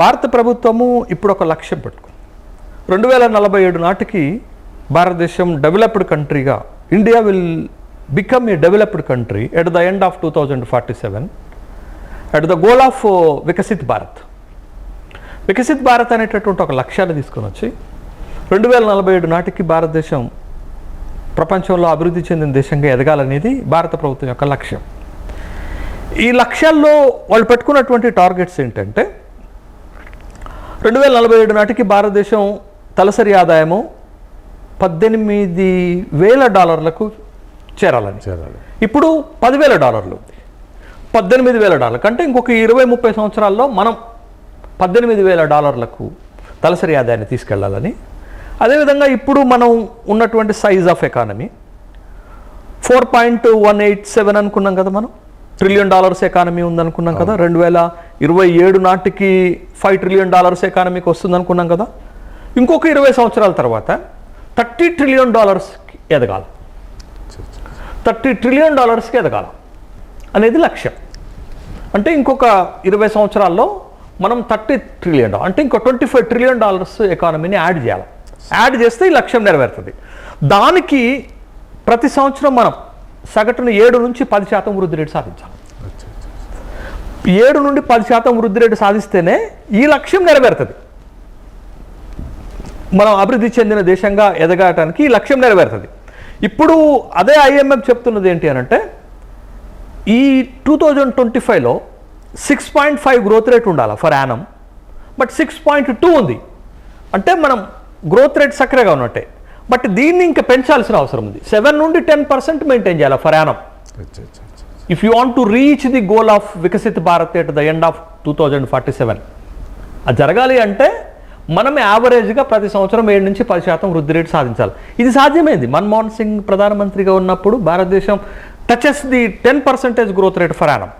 భారత ప్రభుత్వము ఇప్పుడు ఒక లక్ష్యం పెట్టుకుంది. రెండు వేల నలభై ఏడు నాటికి భారతదేశం developed కంట్రీగా India will become a developed country at the end of two thousand forty seven at the goal of Viksit Bharat. Viksit Bharat అనేటటువంటి ఒక లక్ష్యాన్ని తీసుకొని వచ్చి రెండు వేల నలభై ఏడు నాటికి భారతదేశం ప్రపంచంలో అభివృద్ధి చెందిన దేశంగా ఎదగాలనేది భారత ప్రభుత్వం యొక్క లక్ష్యం. ఈ లక్ష్యాల్లో వాళ్ళు పెట్టుకున్నటువంటి టార్గెట్స్ ఏంటంటే రెండు వేల నలభై ఏడు నాటికి భారతదేశం తలసరి ఆదాయము పద్దెనిమిది వేల డాలర్లకు చేరాలని చేరాలి. ఇప్పుడు పదివేల డాలర్లు. పద్దెనిమిది వేల డాలర్లు అంటే ఇంకొక ఇరవై ముప్పై సంవత్సరాల్లో మనం పద్దెనిమిది వేల డాలర్లకు తలసరి ఆదాయాన్ని తీసుకెళ్ళాలని. అదేవిధంగా ఇప్పుడు మనం ఉన్నటువంటి size of economy four point one eight seven అనుకున్నాం కదా మనం. ట్రిలియన్ డాలర్స్ ఎకానమీ ఉందనుకున్నాం కదా రెండు వేల ఇరవై ఏడు నాటికి ఫైవ్ ట్రిలియన్ డాలర్స్ ఎకానమీకి వస్తుంది అనుకున్నాం కదా. ఇంకొక ఇరవై సంవత్సరాల తర్వాత థర్టీ ట్రిలియన్ డాలర్స్కి ఎదగాలి. థర్టీ ట్రిలియన్ డాలర్స్కి ఎదగాల అనేది లక్ష్యం. అంటే ఇంకొక ఇరవై సంవత్సరాల్లో మనం థర్టీ ట్రిలియన్ అంటే ఇంకో ట్వంటీ ఫైవ్ ట్రిలియన్ డాలర్స్ ఎకానమీని యాడ్ చేయాలి. యాడ్ చేస్తే ఈ లక్ష్యం నెరవేరుతుంది. దానికి ప్రతి సంవత్సరం మనం సగటున ఏడు నుంచి పది శాతం వృద్ధి రేటు సాధించాలి. ఏడు నుండి పది శాతం వృద్ధి రేటు సాధిస్తేనే ఈ లక్ష్యం నెరవేరుతుంది. మనం అభివృద్ధి చెందిన దేశంగా ఎదగటానికి ఈ లక్ష్యం నెరవేరుతుంది. ఇప్పుడు అదే ఐఎంఎఫ్ చెప్తున్నది ఏంటి అని అంటే ఈ టూ థౌజండ్ ట్వంటీ ఫైవ్లో six point five growth rate ఉండాలి per annum? But six point two ఉంది. అంటే మనం గ్రోత్ రేట్ సక్రగా ఉన్నట్టే. బట్ దీన్ని ఇంకా పెంచాల్సిన అవసరం ఉంది. సెవెన్ నుండి టెన్ పర్సెంట్ మెయింటైన్ చేయాలి per annum? If you want to reach the goal of Viksit Bharat at the end of two thousand forty seven అది జరగాలి అంటే మనం యావరేజ్గా ప్రతి సంవత్సరం ఏడు నుంచి పది శాతం వృద్ధి రేటు సాధించాలి. ఇది సాధ్యమైంది. మన్మోహన్ సింగ్ ప్రధానమంత్రిగా ఉన్నప్పుడు భారతదేశం touches the ten percentage growth rate per annum